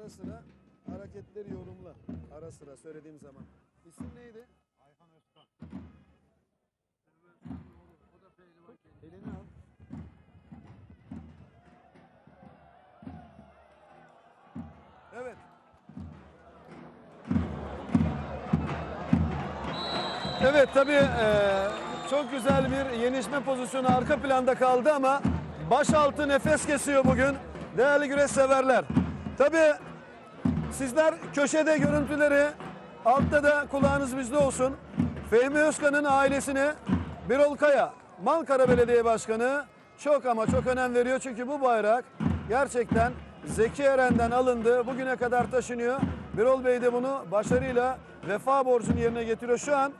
sıra hareketleri yorumla. Ara sıra söylediğim zaman. İsim neydi? Ayhan Özkan. Elini al. Evet. Evet tabii eee, çok güzel bir yenişme pozisyonu arka planda kaldı ama başaltı nefes kesiyor bugün değerli güreş severler. Tabii sizler köşede görüntüleri altta da kulağınız bizde olsun. Fehmi Özkan'ın ailesine Birol Kaya, Malkara Belediye Başkanı çok ama çok önem veriyor. Çünkü bu bayrak gerçekten Zeki Eren'den alındı. Bugüne kadar taşınıyor. Birol Bey de bunu başarıyla vefa borcunu yerine getiriyor. Şu an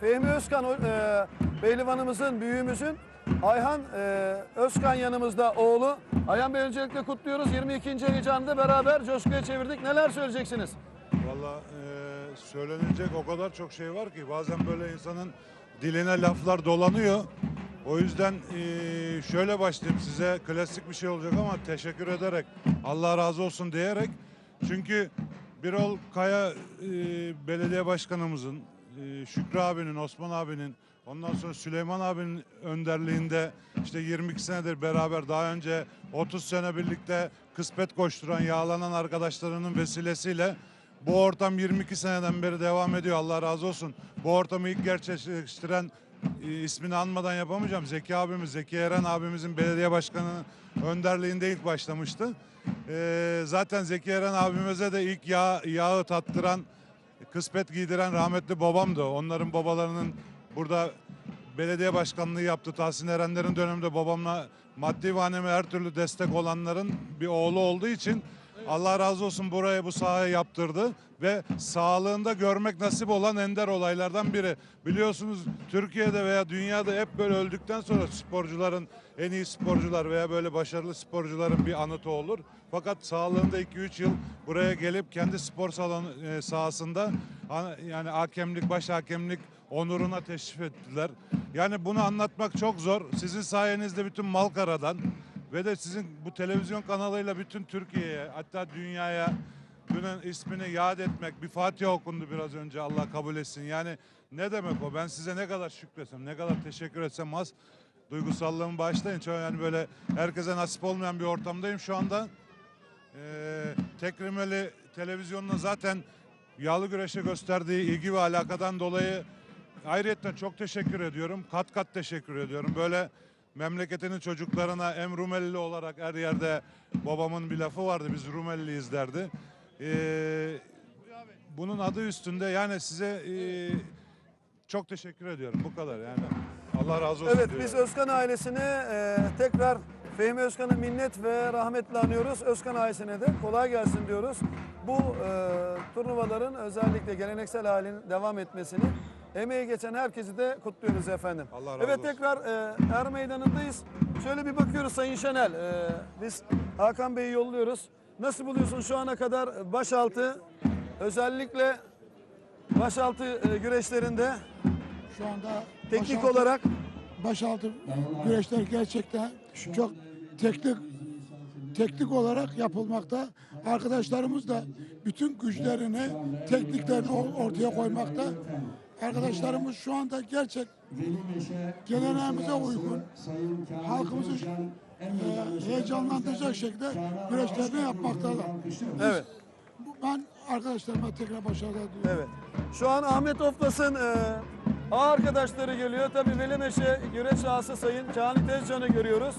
Fehmi Özkan e, Pehlivanımızın, büyüğümüzün Ayhan e, Özkan yanımızda oğlu. Ayhan Bey öncelikle kutluyoruz. 22. heyecanında beraber coşkuya çevirdik. Neler söyleyeceksiniz? Valla e, söylenecek o kadar çok şey var ki bazen böyle insanın diline laflar dolanıyor. O yüzden e, şöyle başlayayım size klasik bir şey olacak ama teşekkür ederek Allah razı olsun diyerek çünkü Birol Kaya e, belediye başkanımızın e, Şükrü abinin, Osman abinin ondan sonra Süleyman abinin önderliğinde işte 22 senedir beraber daha önce 30 sene birlikte kısmet koşturan, yağlanan arkadaşlarının vesilesiyle bu ortam 22 seneden beri devam ediyor. Allah razı olsun. Bu ortamı ilk gerçekleştiren e, ismini anmadan yapamayacağım. Zeki abimiz, Zeki Eren abimizin belediye başkanının önderliğinde ilk başlamıştı. E, zaten Zeki Eren abimize de ilk yağ, yağı tattıran, kısmet giydiren rahmetli babamdı. Onların babalarının burada belediye başkanlığı yaptı. Tahsin Erenler'in döneminde babamla maddi manevi her türlü destek olanların bir oğlu olduğu için Allah razı olsun buraya bu sahayı yaptırdı ve sağlığında görmek nasip olan ender olaylardan biri. Biliyorsunuz Türkiye'de veya dünyada hep böyle öldükten sonra sporcuların en iyi sporcular veya böyle başarılı sporcuların bir anıtı olur. Fakat sağlığında 2-3 yıl buraya gelip kendi spor salonu e, sahasında ha- yani hakemlik, baş hakemlik onuruna teşrif ettiler. Yani bunu anlatmak çok zor. Sizin sayenizde bütün Malkara'dan ve de sizin bu televizyon kanalıyla bütün Türkiye'ye hatta dünyaya bunun ismini yad etmek bir Fatiha okundu biraz önce Allah kabul etsin. Yani ne demek o? Ben size ne kadar şükretsem, ne kadar teşekkür etsem az. Duygusallığımı bağışlayın. Çok yani böyle herkese nasip olmayan bir ortamdayım şu anda. Ee, tek rimeli televizyonuna zaten yağlı güreşe gösterdiği ilgi ve alakadan dolayı ayrıyetten çok teşekkür ediyorum. Kat kat teşekkür ediyorum. Böyle memleketinin çocuklarına hem Rumelili olarak her yerde babamın bir lafı vardı. Biz Rumeliyiz derdi. Ee, bunun adı üstünde yani size e, çok teşekkür ediyorum. Bu kadar yani. Allah razı olsun. Evet diyorum. biz Özkan ailesine e, tekrar Fehmi Özkan'ı minnet ve rahmetle anıyoruz. Özkan ailesine de kolay gelsin diyoruz. Bu e, turnuvaların özellikle geleneksel halinin devam etmesini emeği geçen herkesi de kutluyoruz efendim. Allah razı evet olsun. tekrar e, Er Meydanı'ndayız. Şöyle bir bakıyoruz Sayın Şenel. E, biz Hakan Bey'i yolluyoruz. Nasıl buluyorsun şu ana kadar başaltı özellikle başaltı e, güreşlerinde Şu anda teknik başaltı- olarak başaltı güreşler gerçekten çok teknik teknik olarak yapılmakta. Arkadaşlarımız da bütün güçlerini, tekniklerini or- ortaya koymakta. Arkadaşlarımız şu anda gerçek geleneğimize uygun, halkımızı e, heyecanlandıracak şekilde güreşlerini yapmaktalar. evet Ben arkadaşlarıma tekrar başarılar diliyorum. Evet. Şu an Ahmet Oflas'ın e, arkadaşları geliyor. Tabii Velimeşe güreş ağası Sayın Cani Tezcan'ı görüyoruz.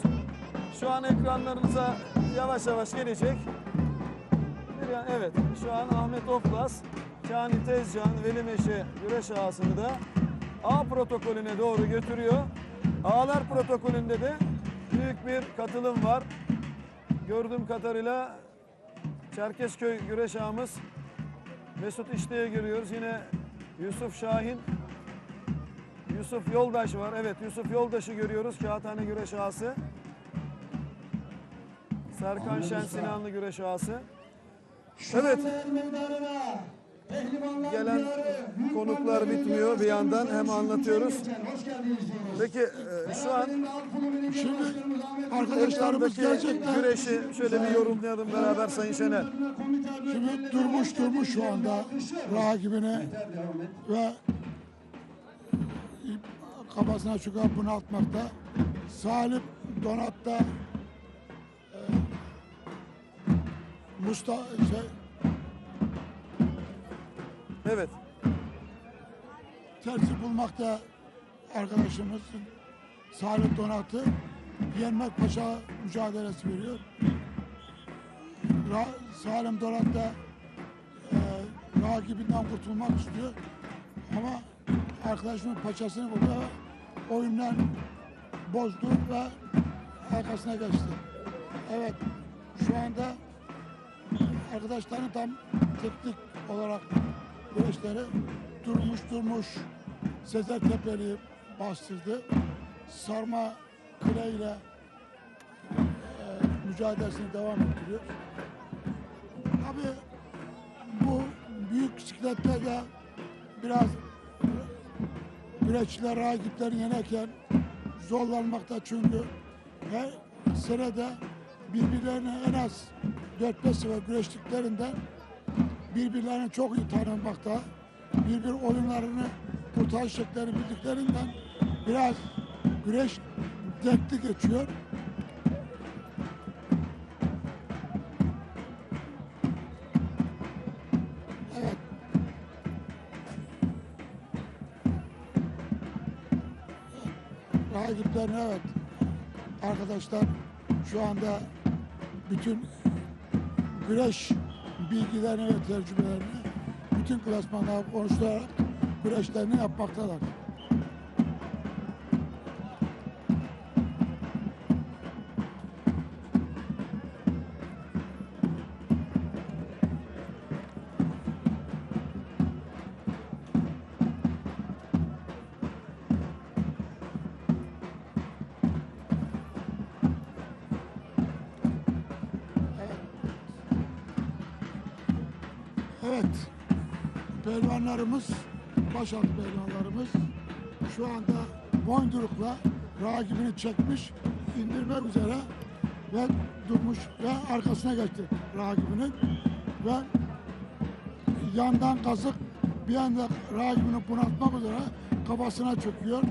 Şu an ekranlarınıza yavaş yavaş gelecek. Evet, şu an Ahmet Oflas, Cani Tezcan, Velimeşe güreş ağasını da A protokolüne doğru götürüyor. Ağlar protokolünde de büyük bir katılım var. Gördüğüm kadarıyla Çerkezköy güreş ağamız Mesut İşte'ye görüyoruz. Yine Yusuf Şahin, Yusuf Yoldaş var. Evet Yusuf Yoldaş'ı görüyoruz. Kağıthane güreş ağası. Serkan Şen Sinanlı güreş ağası. Evet. meydanına gelen konuklar bitmiyor bir yandan hem anlatıyoruz. Peki e, şu an Şimdi arkadaşlarımız gerçekten güreşi şöyle bir yorumlayalım beraber Sayın Şener. Şimdi durmuş durmuş şu anda rakibini ve kafasına çıkan bunaltmakta. Salim Donat'ta Mustafa şey, Evet. tersi bulmakta arkadaşımızın Salim Donat'ı yenmek paşa mücadelesi veriyor. Ra Salim Donat da e, rakibinden kurtulmak istiyor. Ama arkadaşımın paçasını ve oyundan bozdu ve arkasına geçti. Evet şu anda arkadaşların tam teknik olarak güreşleri durmuş durmuş Sezer Tepeli bastırdı. Sarma Kule ile e, mücadelesini devam ettiriyor. Tabii bu büyük bisiklette de biraz güreşçiler rakipleri yenerken zorlanmakta çünkü her senede birbirlerine en az 4-5 sefer güreştiklerinden birbirlerini çok iyi tanımakta, birbir oyunlarını kurtarış şeklerini bildiklerinden biraz güreş denkli geçiyor. Evet. Rakiplerin evet arkadaşlar şu anda bütün güreş bilgilerini ve tecrübelerini bütün klasmanlar konuşularak güreşlerini yapmaktalar. Evet. Pehlivanlarımız, başaltı pehlivanlarımız şu anda boyndurukla rakibini çekmiş, indirmek üzere ve durmuş ve arkasına geçti rakibinin ve yandan kazık bir anda rakibini bunaltmak üzere kafasına çöküyor.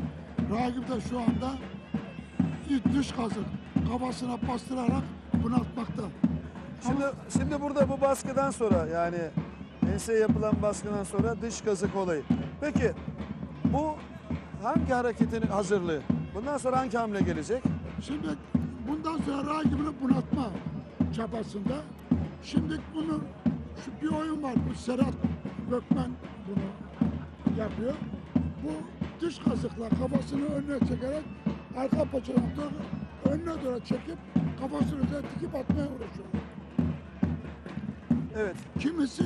Rakip de şu anda ilk dış kazık kafasına bastırarak bunaltmakta. Şimdi şimdi burada bu baskıdan sonra yani enseye yapılan baskıdan sonra dış kazık olayı. Peki bu hangi hareketin hazırlığı? Bundan sonra hangi hamle gelecek? Şimdi bundan sonra rakibini bunaltma çabasında. Şimdi bunu şu bir oyun var. Bu Serhat Gökmen bunu yapıyor. Bu dış kazıkla kafasını önüne çekerek arka paçadan önüne doğru çekip kafasını üzerine dikip atmaya uğraşıyor. Evet. Kimisi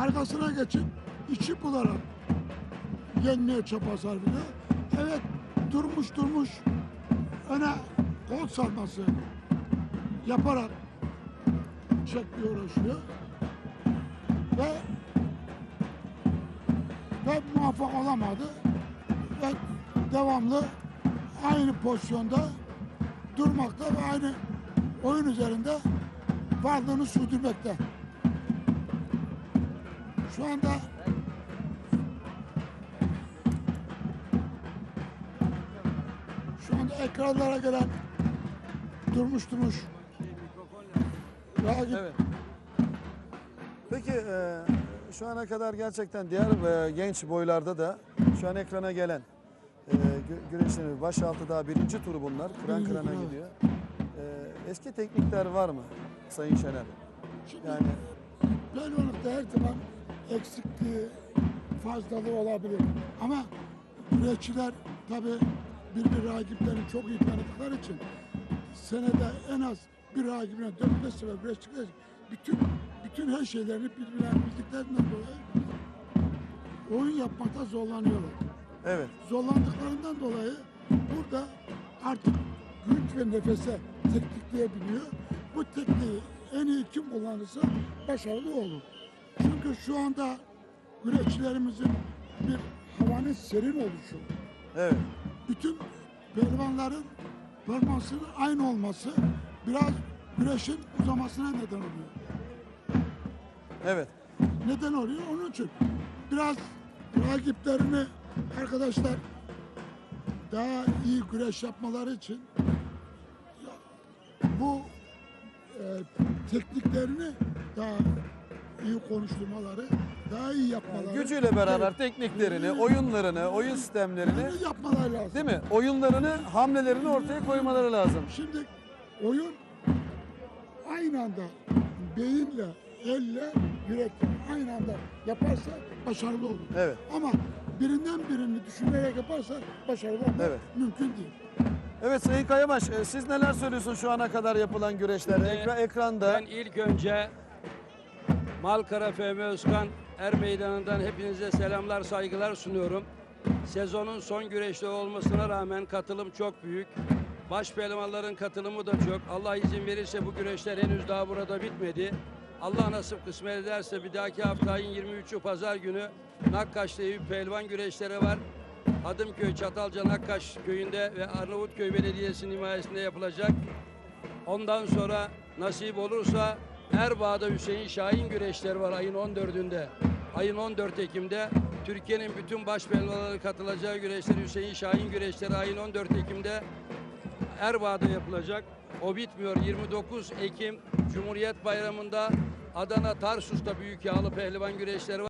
arkasına geçip içi bularak yenmeye çaba sarf ediyor. Evet durmuş durmuş öne kol salması yaparak çekmeye uğraşıyor. Ve ve muvaffak olamadı. Ve devamlı aynı pozisyonda durmakta ve aynı oyun üzerinde varlığını sürdürmekte. Şu anda şu anda ekranlara gelen durmuş durmuş rakip Evet. Peki e, şu ana kadar gerçekten diğer e, genç boylarda da şu an ekrana gelen e, gü- güreşin başaltı daha birinci turu bunlar. Kıran kırana gidiyor. E, eski teknikler var mı Sayın Şener? Yani Pehlivanlıkta her zaman eksikliği, fazlalığı olabilir. Ama güreşçiler tabi birbir rakiplerini çok iyi tanıdıkları için senede en az bir rakibine 4-5 sefer güreştikleri için bütün bütün her şeylerini birbirlerini bildiklerinden dolayı oyun yapmakta zorlanıyorlar. evet. zorlandıklarından dolayı burada artık güç ve nefese teknikleyebiliyor. Bu tekniği en iyi kim kullanırsa başarılı olur. Çünkü şu anda güreşçilerimizin bir havanın serin oluşu, Evet. bütün pehlivanların performansının aynı olması biraz güreşin uzamasına neden oluyor. Evet. Neden oluyor? Onun için biraz rakiplerini arkadaşlar daha iyi güreş yapmaları için bu e, tekniklerini daha iyi konuşturmaları, daha iyi yapmaları. Gücüyle beraber tekniklerini, oyunlarını, oyun sistemlerini Bunu yapmaları lazım. değil mi? Oyunlarını, hamlelerini ortaya koymaları lazım. Şimdi oyun aynı anda beyinle, elle, yürekle aynı anda yaparsa başarılı olur. Evet. Ama birinden birini düşünerek yaparsa başarılı olmak Evet. mümkün değil. Evet Sayın Kayamaş e, siz neler söylüyorsun şu ana kadar yapılan güreşlerde? Ekra- ekranda. Ben ilk önce Malkara Fehmi Özkan Er Meydanı'ndan hepinize selamlar, saygılar sunuyorum. Sezonun son güreşleri olmasına rağmen katılım çok büyük. Baş pehlivanların katılımı da çok. Allah izin verirse bu güreşler henüz daha burada bitmedi. Allah nasip kısmet ederse bir dahaki hafta ayın 23'ü pazar günü Nakkaş'ta Eyüp Pehlivan güreşleri var. Adımköy, Çatalca, Nakkaş köyünde ve Arnavutköy Belediyesi'nin himayesinde yapılacak. Ondan sonra nasip olursa Erbaa'da Hüseyin Şahin güreşleri var ayın 14'ünde. Ayın 14 Ekim'de Türkiye'nin bütün baş pehlivanları katılacağı güreşler Hüseyin Şahin güreşleri ayın 14 Ekim'de Erbaa'da yapılacak. O bitmiyor. 29 Ekim Cumhuriyet Bayramı'nda Adana Tarsus'ta büyük yağlı pehlivan güreşleri var.